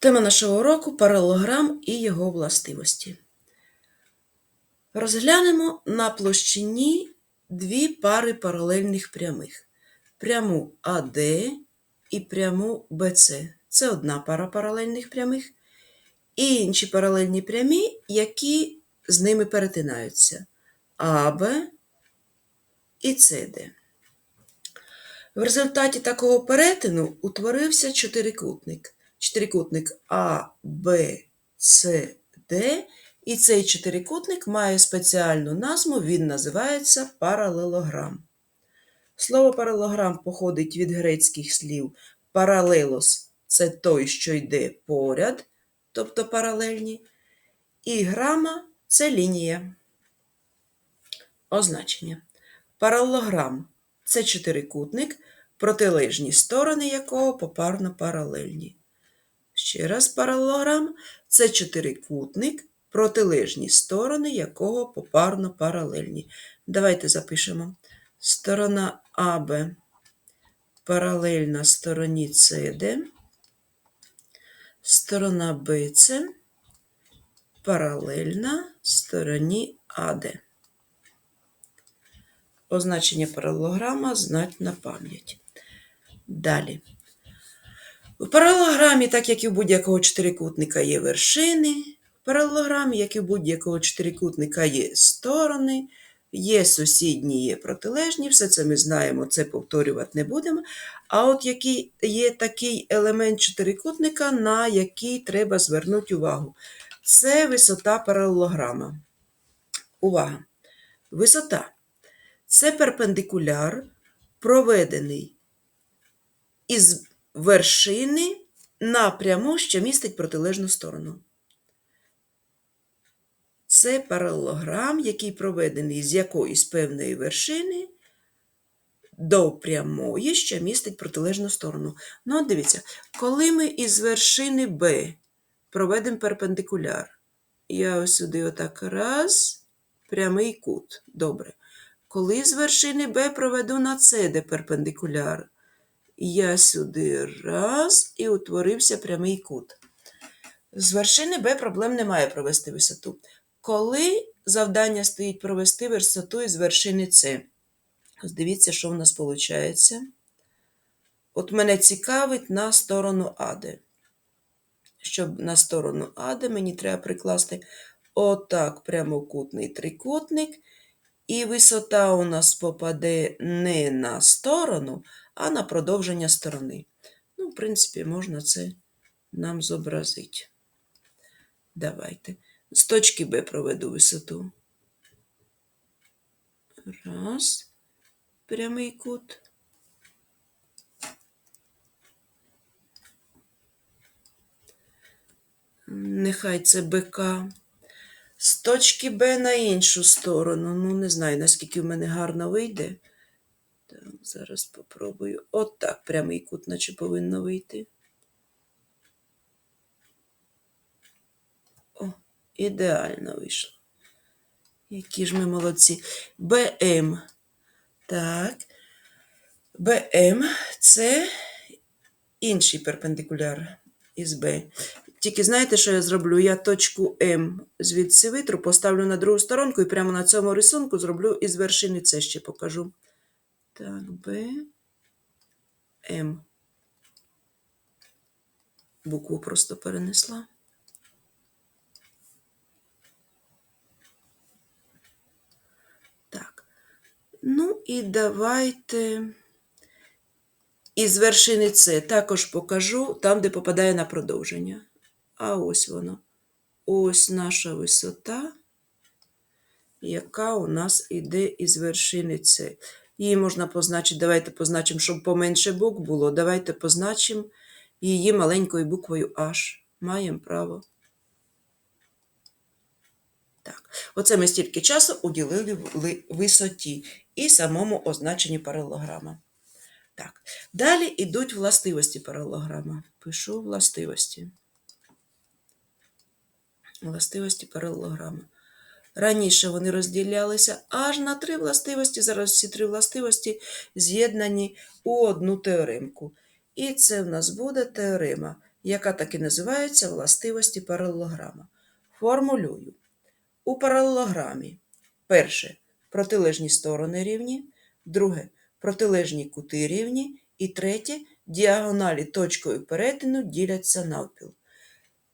Тема нашого уроку паралелограм і його властивості. Розглянемо на площині дві пари паралельних прямих: пряму АД і пряму БЦ. Це одна пара паралельних прямих, і інші паралельні прямі, які з ними перетинаються АБ і СД. В результаті такого перетину утворився чотирикутник. Чотирикутник А, Б, С, Д. І цей чотирикутник має спеціальну назву, він називається паралелограм. Слово паралелограм походить від грецьких слів паралелос це той, що йде поряд, тобто паралельні, і грама це лінія. Означення. Паралелограм це чотирикутник, протилежні сторони якого попарно паралельні. Ще раз паралелограм це чотирикутник, протилежні сторони якого попарно паралельні. Давайте запишемо. Сторона АБ паралельна стороні СД, сторона БЦ паралельна стороні АД. Означення паралелограма знать на пам'ять. Далі. В паралелограмі, так як і у будь-якого чотирикутника є вершини, в паралелограмі, як і у будь-якого чотирикутника є сторони, є сусідні, є протилежні, все це ми знаємо, це повторювати не будемо. А от який є такий елемент чотирикутника, на який треба звернути увагу. Це висота паралелограма. Увага! Висота це перпендикуляр, проведений із вершини напряму, що містить протилежну сторону. Це паралелограм, який проведений з якоїсь певної вершини до прямої, що містить протилежну сторону. Ну, от дивіться, коли ми із вершини Б проведемо перпендикуляр, я ось сюди отак раз, прямий кут. Добре. Коли з вершини Б проведу на С, де перпендикуляр, я сюди раз і утворився прямий кут. З вершини Б проблем немає провести висоту. Коли завдання стоїть провести висоту із вершини С, ось дивіться, що в нас виходить. От мене цікавить на сторону АД. Щоб на сторону АД мені треба прикласти отак прямокутний трикутник. І висота у нас попаде не на сторону, а на продовження сторони. Ну, в принципі, можна це нам зобразити. Давайте. З точки Б проведу висоту. Раз. Прямий кут. Нехай це БК. З точки Б на іншу сторону. Ну, не знаю, наскільки в мене гарно вийде. Так, зараз попробую. От так прямий кут, наче повинно вийти. О, ідеально вийшло. Які ж ми молодці. БМ. Так. БМ це інший перпендикуляр із Б. Тільки знаєте, що я зроблю? Я точку М звідси витру, поставлю на другу сторонку і прямо на цьому рисунку зроблю із вершини С ще покажу. Так, Б, М. Букву просто перенесла. Так. Ну і давайте із вершини С також покажу там, де попадає на продовження. А ось воно. Ось наша висота, яка у нас іде із вершини С. Її можна позначити, давайте позначимо, щоб поменше букв було. Давайте позначимо її маленькою буквою H. Маємо право. Так, оце ми стільки часу уділили висоті і самому означенню паралелограма. Так, далі йдуть властивості паралелограма. Пишу властивості. Властивості паралелограма. Раніше вони розділялися аж на три властивості. Зараз всі три властивості з'єднані у одну теоремку. І це в нас буде теорема яка так і називається властивості паралелограма. Формулюю. У паралелограмі перше протилежні сторони рівні, друге протилежні кути рівні, і третє діагоналі точкою перетину діляться навпіл.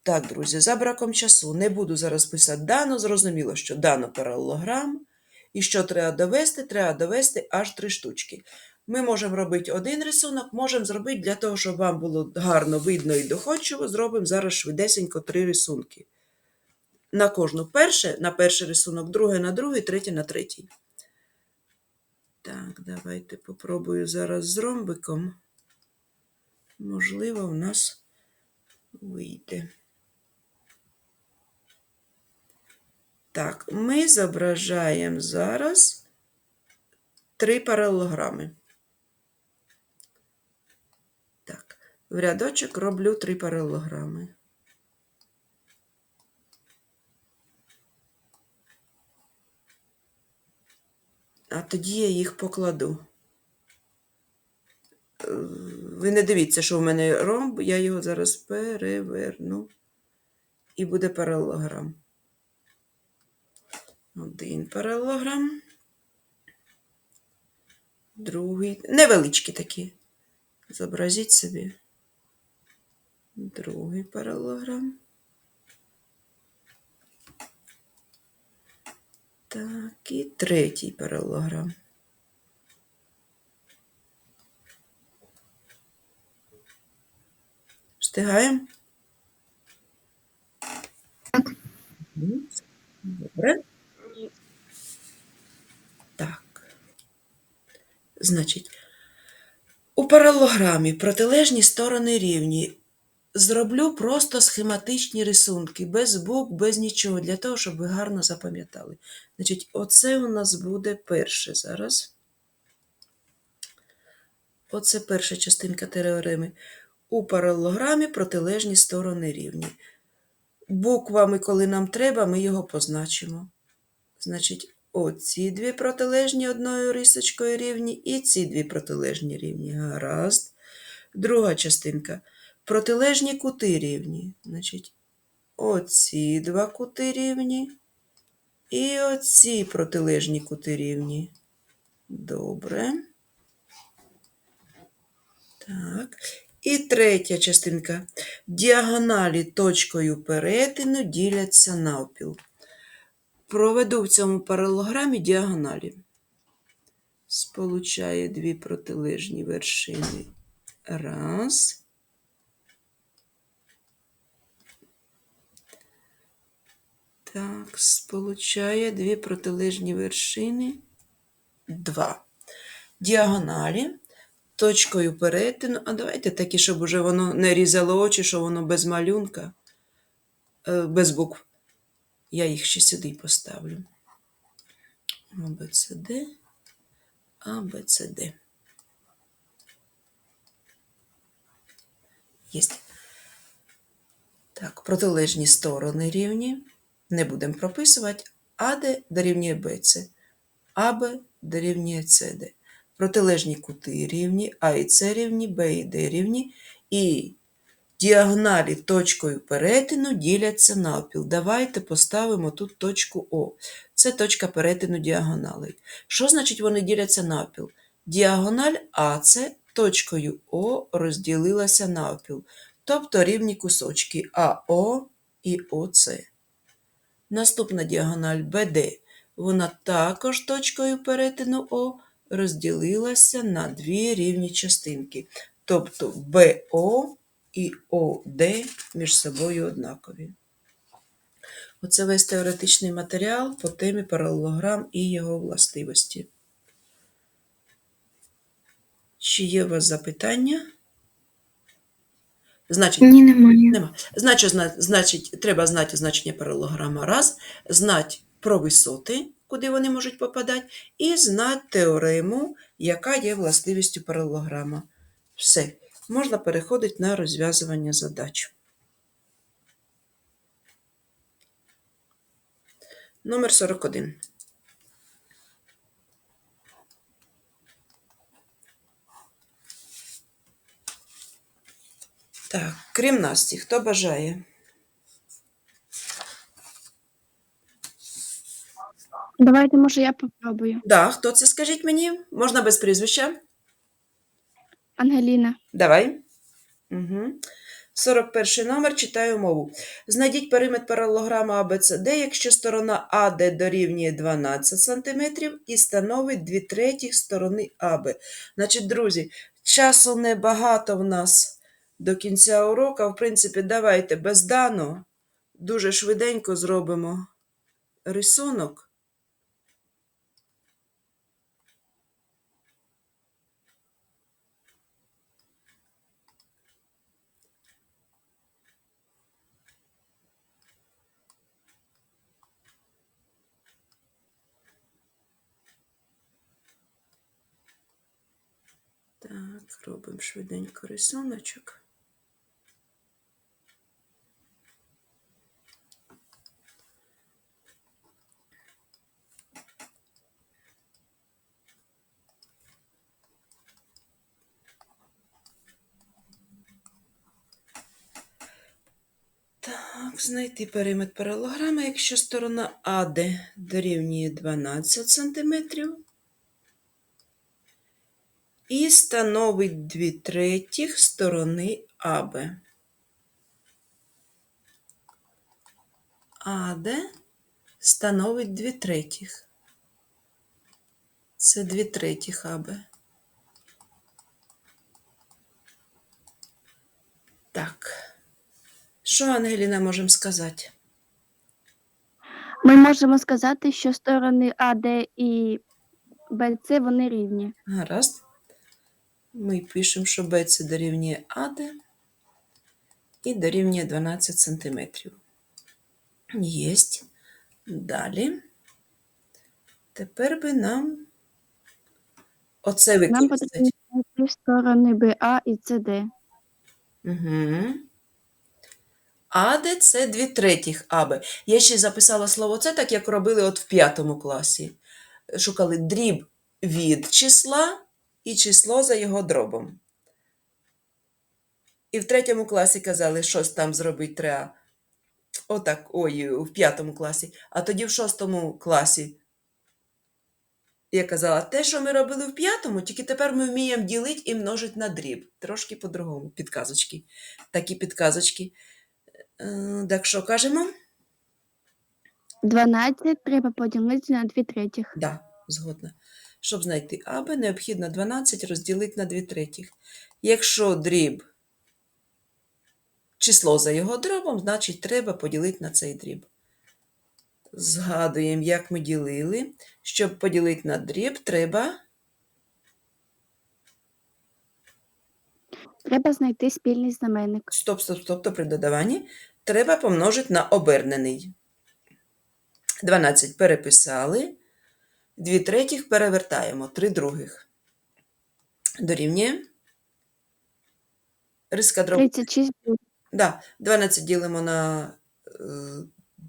Так, друзі, за браком часу не буду зараз писати дано, зрозуміло, що дано паралелограм. І що треба довести? Треба довести аж три штучки. Ми можемо робити один рисунок, можемо зробити для того, щоб вам було гарно видно і доходчиво, зробимо зараз швидесенько три рисунки. На кожну перше, на перший рисунок, друге на другий, третє на третій. Так, давайте попробую зараз з ромбиком. Можливо, в нас вийде. Так, ми зображаємо зараз три паралелограми. Так, в рядочок роблю три паралелограми. А тоді я їх покладу. Е, Ви не дивіться, що в мене ромб, я його зараз переверну. І буде паралелограм. Один паралелограм. Другий. Невеличкі такі. Зобразіть собі. Другий паралелограм. Так, і третій паралелограм. Встигаємо? Так. Добре. Так. Значить, у паралелограмі протилежні сторони рівні. Зроблю просто схематичні рисунки, без букв, без нічого, для того, щоб ви гарно запам'ятали. Значить, оце у нас буде перше зараз. Оце перша частинка теореми. У паралелограмі протилежні сторони рівні. Буквами, коли нам треба, ми його позначимо. Значить, оці дві протилежні одною рисочкою рівні, і ці дві протилежні рівні. Гаразд. Друга частинка. Протилежні кути рівні. Значить, оці два кути рівні. І оці протилежні кути рівні. Добре. Так. І третя частинка. Діагоналі точкою перетину діляться навпіл. Проведу в цьому паралелограмі діагоналі. Сполучаю дві протилежні вершини. Раз. Так, сполучає дві протилежні вершини. Два. Діагоналі точкою перетину. А давайте такі, щоб уже воно не різало очі, що воно без малюнка, е, без букв. Я їх ще сюди поставлю. АБЦД, АБЦД. Єсть. Так, протилежні сторони рівні. Не будемо прописувати. АД дорівнює БЦ, АБ дорівнює СД. Протилежні кути рівні, А і С рівні, Б і Д рівні. І діагоналі точкою перетину діляться навпіл. Давайте поставимо тут точку О. Це точка перетину діагоналей. Що значить вони діляться навпіл? Діагональ АС точкою О розділилася навпіл, тобто рівні кусочки АО і ОС. Наступна діагональ БД. Вона також точкою перетину О розділилася на дві рівні частинки. Тобто БО і ОД між собою однакові. Оце весь теоретичний матеріал по темі паралелограм і його властивості. Чи є у вас запитання? Значить, Ні, немає. Нема. Значить, значить, треба знати значення паралелограма раз, знати про висоти, куди вони можуть попадати, і знати теорему, яка є властивістю паралелограма. Все. Можна переходити на розв'язування задач. Номер 41. Так, крім Насті, хто бажає? Давайте, може, я попробую. Да, хто це скажіть мені? Можна без прізвища? Ангеліна. Давай. Угу. 41 номер читаю мову. Знайдіть периметр паралограма ABCD, якщо сторона АД дорівнює 12 см і становить 2 третіх сторони АБ. Значить, друзі, часу небагато в нас до кінця уроку. В принципі, давайте без даного дуже швиденько зробимо рисунок. Так, робимо швиденько рисуночок. Так, знайти периметр паралограма, якщо сторона АД дорівнює 12 см і становить 2 третіх сторони АБ. АД становить 2 третіх. Це 2 третіх АБ. Так. Що, Ангеліна, можемо сказати? Ми можемо сказати, що сторони АД і БЦ вони рівні. Гаразд. Ми пишемо, що BC дорівнює АД і дорівнює 12 см. Єсть. Далі. Тепер би нам оце Нам використати. потрібно знайти сторони БА і СД. Угу. АД це 2 третіх АБ. Я ще записала слово це, так як робили от в п'ятому класі. Шукали дріб від числа і число за його дробом. І в третьому класі казали, щось там зробити треба. Отак, ой, в п'ятому класі. А тоді в шостому класі я казала, те, що ми робили в п'ятому, тільки тепер ми вміємо ділити і множити на дріб. Трошки по-другому. Підказочки. Такі підказочки. Е, Так що кажемо? 12 треба поділити на 2 третіх. Да, згодна. Щоб знайти АБ, необхідно 12 розділити на 2 третіх. Якщо дріб число за його дробом, значить треба поділити на цей дріб. Згадуємо, як ми ділили. Щоб поділити на дріб, треба Треба знайти спільний знаменник. стоп, стоп, стоп, то при додаванні треба помножити на обернений. 12 переписали. 2 третіх перевертаємо. 3 других. Дорівнює. Риска дробу. 36. Да, 12 ділимо на е,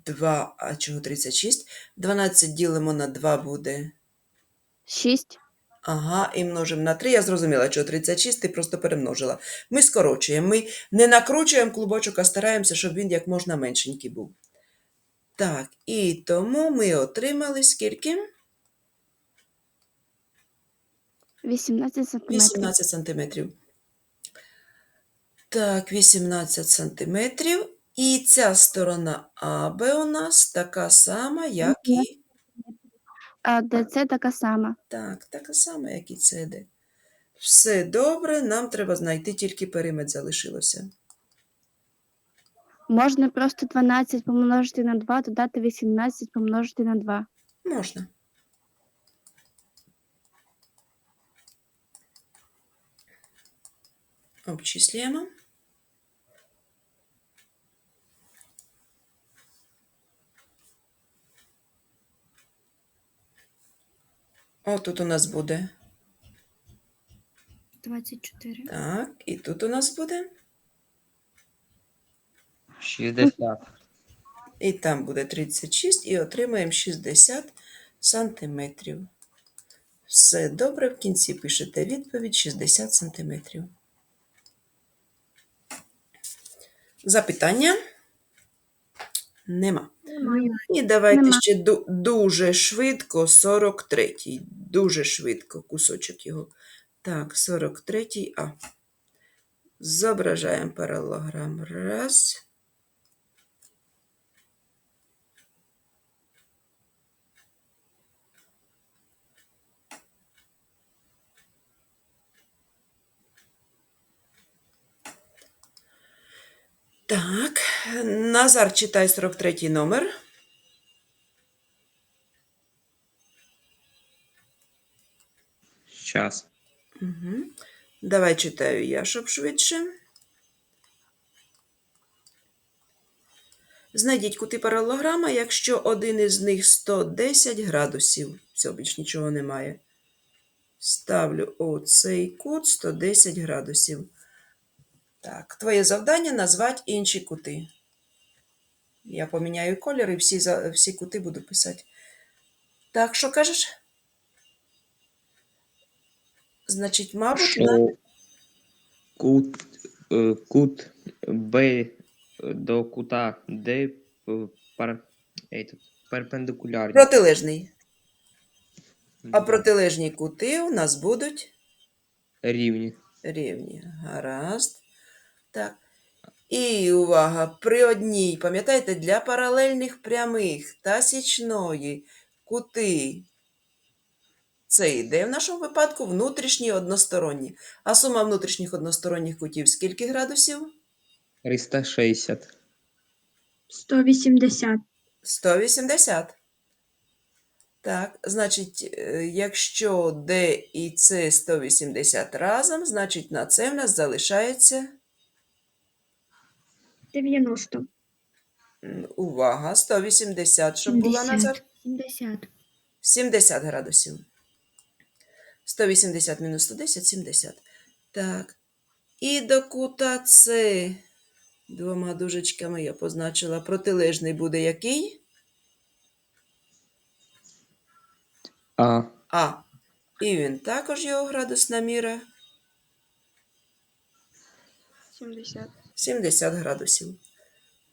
2, а чого 36? 12 ділимо на 2 буде. 6. Ага, і множимо на 3. Я зрозуміла, що 36 ти просто перемножила. Ми скорочуємо. Ми не накручуємо клубочок, а стараємося, щоб він як можна меншенький був. Так, і тому ми отримали скільки? 18 сантиметрів. 18 сантиметрів. Так, 18 сантиметрів. І ця сторона АБ у нас така сама, як і. А ДЦ така сама. Так, така сама, як і ЦД. Все добре, нам треба знайти тільки периметр залишилося. Можна просто 12 помножити на 2, додати 18 помножити на 2. Можна. Обчислюємо. О, тут у нас буде. 24. Так, і тут у нас буде. 60. І там буде 36, і отримаємо 60 сантиметрів. Все добре, в кінці пишете відповідь 60 сантиметрів. Запитання? Нема. Немає. І давайте Нема. ще дуже швидко 43-й. Дуже швидко кусочок його. Так, 43-й А. Зображаємо паралограм. Раз. Так, Назар, читай 43 номер. Щас. Угу. Давай читаю я, щоб швидше. Знайдіть кути паралограма, якщо один із них 110 градусів. Все, більш нічого немає. Ставлю оцей кут 110 градусів. Так, твоє завдання назвати інші кути. Я поміняю колір і всі, всі кути буду писати. Так, що кажеш? Значить, мабуть, на... Кут, е, кут Б до кута Д е, пар, этот, перпендикулярні. протилежний. А протилежні кути у нас будуть рівні. рівні. Гаразд. Так. І увага! При одній, пам'ятаєте, для паралельних прямих та січної кути. Це йде в нашому випадку внутрішні односторонні. А сума внутрішніх односторонніх кутів скільки градусів? 360. 180. 180. Так, значить, е, якщо D і C 180 разом, значить на це в нас залишається 90. увага, 180, щоб була назад 70. 70 градусів. 180 мінус 110 70. Так. І до кута С двома дужечками я позначила. Протилежний буде який? А. А. І він також його градусна міра 70. 70 градусів.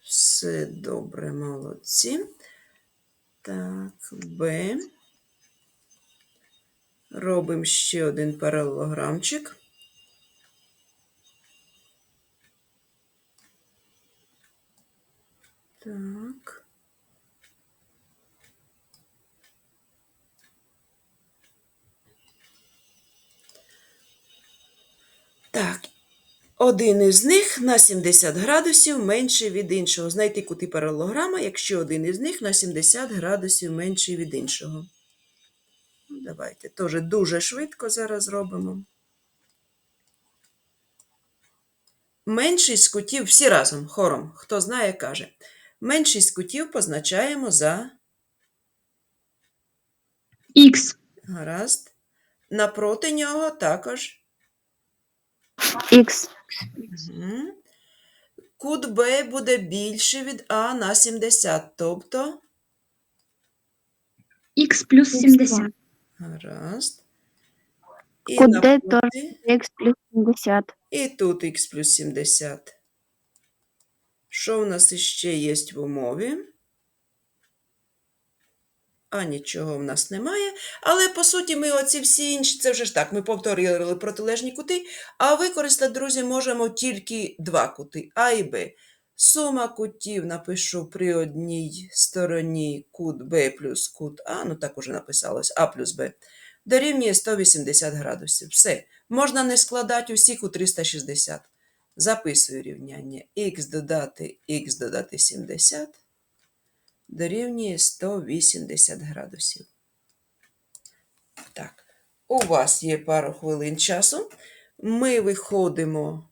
Все добре, молодці. Так, Б. Робимо ще один паралелограмчик. Так. Так, один із них на 70 градусів менший від іншого. Знайти кути паралелограма, якщо один із них на 70 градусів менший від іншого. Давайте теж дуже швидко зараз зробимо. Менший з кутів, всі разом, хором, хто знає, каже. Менший з кутів позначаємо за Х. гаразд. Напроти нього також Х. Мгм. Кут Б буде більший від А на 70, тобто Х плюс 70. гаразд. І, Кут Д навпроти, Х плюс 70. і тут х плюс 70. Що в нас іще є в умові? А нічого в нас немає. Але по суті, ми оці всі інші, це вже ж так, ми повторили протилежні кути, а використати, друзі, можемо тільки два кути А і Б. Сума кутів напишу при одній стороні кут Б плюс кут А, ну так уже написалось, А плюс Б, дорівнює 180 градусів. Все, можна не складати усіх у 360. Записую рівняння х додати х додати 70 дорівнює 180 градусів. Так, у вас є пару хвилин часу. Ми виходимо.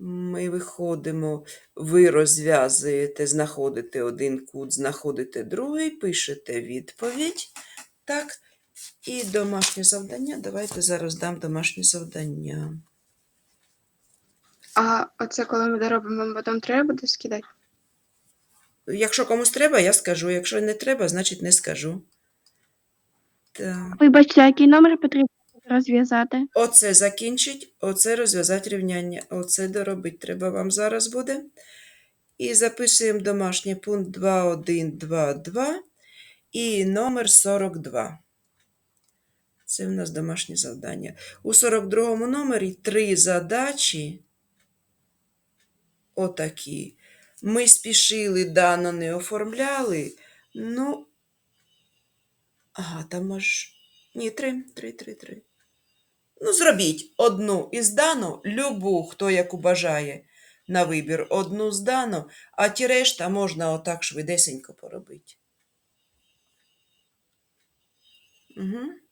Ми виходимо, ви розв'язуєте, знаходите один кут, знаходите другий, пишете відповідь. Так, і домашнє завдання. Давайте зараз дам домашнє завдання. А оце коли ми доробимо, потім треба буде скидати? Якщо комусь треба, я скажу. Якщо не треба, значить не скажу. Так. Вибачте, який номер потрібно розв'язати. Оце закінчить, оце розв'язати рівняння. Оце доробити треба вам зараз буде. І записуємо домашній пункт 2122 і номер 42. Це в нас домашнє завдання. У 42 номері три задачі. Отакі. Ми спішили, дано не оформляли. Ну, ага, там аж. Ні, три, три, три, три. Ну, зробіть одну із дану, любу, хто яку бажає, на вибір одну з дану, а ті решта можна отак швидесенько поробити. Угу.